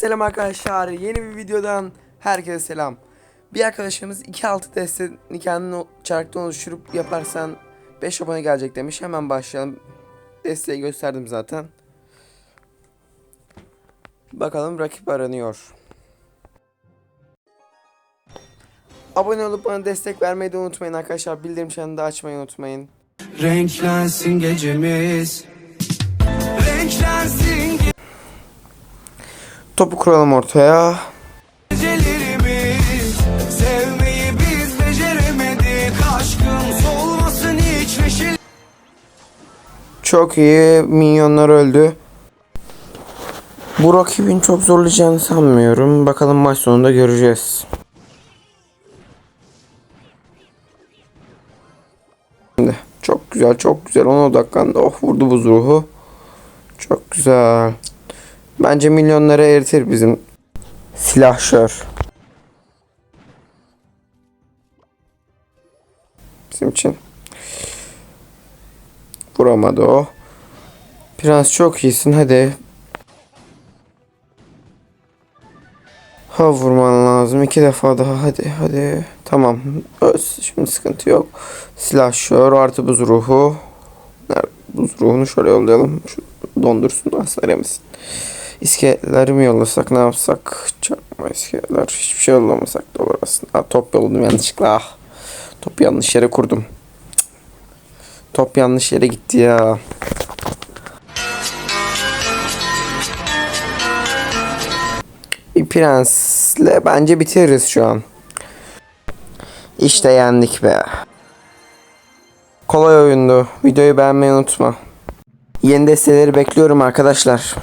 Selam arkadaşlar. Yeni bir videodan herkese selam. Bir arkadaşımız 2.6 testini kendini çarktan oluşturup yaparsan 5 abone gelecek demiş. Hemen başlayalım. Desteği gösterdim zaten. Bakalım rakip aranıyor. Abone olup bana destek vermeyi de unutmayın arkadaşlar. Bildirim çanını da açmayı unutmayın. Renklensin gecemiz Topu kuralım ortaya. Çok iyi. Minyonlar öldü. Bu rakibin çok zorlayacağını sanmıyorum. Bakalım maç sonunda göreceğiz. Şimdi çok güzel çok güzel ona odaklandı. Oh vurdu buz ruhu. Çok güzel. Bence milyonları eritir bizim silahşör. Bizim için. Vuramadı o. Prens çok iyisin hadi. Ha vurman lazım. iki defa daha hadi hadi. Tamam. Öz. Şimdi sıkıntı yok. Silahşör artı buz ruhu. Nerede? Buz ruhunu şöyle yollayalım. Şu dondursun da hasar yemesin. İskeleleri mi yollasak ne yapsak? Çakma iskeleler. Hiçbir şey yollamasak da olur aslında. Aa, top yolladım yanlışlıkla. Ah. Topu yanlış yere kurdum. Top yanlış yere gitti ya. Bir prensle bence bitiririz şu an. İşte yendik be. Kolay oyundu. Videoyu beğenmeyi unutma. Yeni desteleri bekliyorum arkadaşlar.